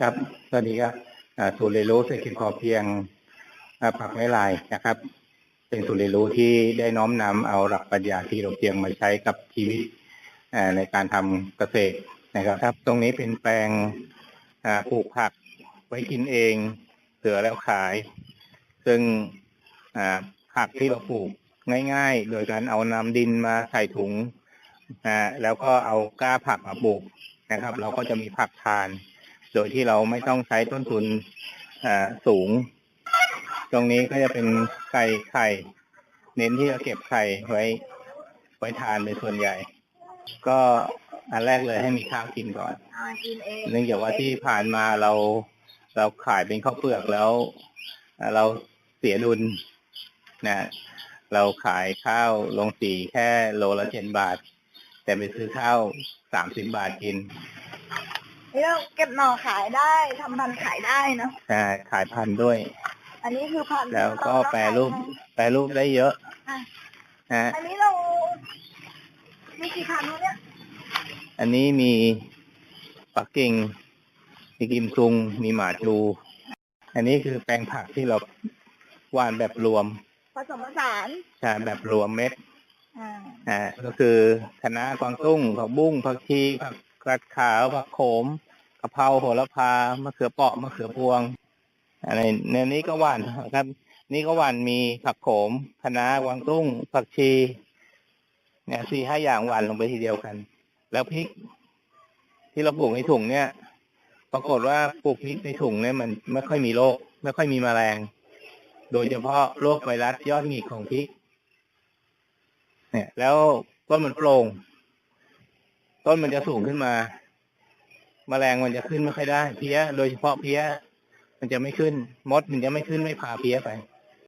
ครับสวัสดีครับอ่าศูนย์เรียนรู้เศรษฐกิจพอเพียงผักไม้ลายนะครับ เป็นศูนย์เรียนรู้ที่ได้น้อมนำเอาหลักปรัชญาที่เราเพียงมาใช้กับชีวิตในการทำเกษตรนะครับครับ ตรงนี้เป็นแปลงปลูกผักไว้กินเองเหลือแล้วขาย ซึ่งผักที่เราปลูกง่าย ๆ โดยการเอานำดินมาใส่ถุงแล้วก็เอาก้าผักมาปลูกนะครับ เราก็จะมีผักทาน โดยที่เราไม่ต้องใช้ต้นทุนอ่าสูง ตรงนี้ก็จะเป็นไก่ไข่ เน้นที่จะเก็บไข่ไว้ ไว้ทานเป็นส่วนใหญ่ ก็อันแรกเลยให้มีข้าวกินก่อนอ่ากินเองเนื่องจากว่าที่ผ่านมาเราเราขายเป็นข้าวเปลือกแล้วเอ่อเราเสียดุลนะเราขายข้าวลงสีแค่โลละเจ็ดบาท แต่ไปซื้อข้าวสามสิบบาทกิน นี่เราเก็บหน่อขายได้ทำพันธุ์ขายได้เนอะใช่ขายพันธุ์ด้วย อันนี้คือพันธุ์แล้วก็เราแปรรูป แปรรูปได้เยอะอะนะอันนี้เรา มีกี่พันธุ์วะเนี่ย อันนี้มีปักกิ่ง มีกิมซุง มีหมาจู อันนี้คือแปลงผักที่เราหว่านแบบรวม ผสมผสานใช่แบบรวมเม็ดอ่าอ่าก็คือคะน้ากวางตุ้งผักบุ้งผักชีผักกาดขาวผักโขมกะเพราโหระพามะเขือเปราะมะเขือพวงอะไรในนี้ก็หวานครับ นี่ก็หวานมีผักโขมคะน้ากวางตุ้งผักชี เนี่ยสี่ห้าอย่างหวานลงไปทีเดียวกัน แล้วพริก ที่เราปลูกในถุงเนี่ย ปรากฏว่าปลูกพริกในถุงเนี่ยมันไม่ค่อยมีโรคไม่ค่อยมีแมลง โดยเฉพาะโรคไวรัสยอดหงิกของพริก เนี่ย แล้วต้นมันโปร่งต้นมันจะสูงขึ้นมา แมลงมันจะขึ้นไม่ค่อยได้ เพี้ย โดยเฉพาะเพี้ย มันจะไม่ขึ้น มดมันจะไม่ขึ้นไม่พาเพี้ยไป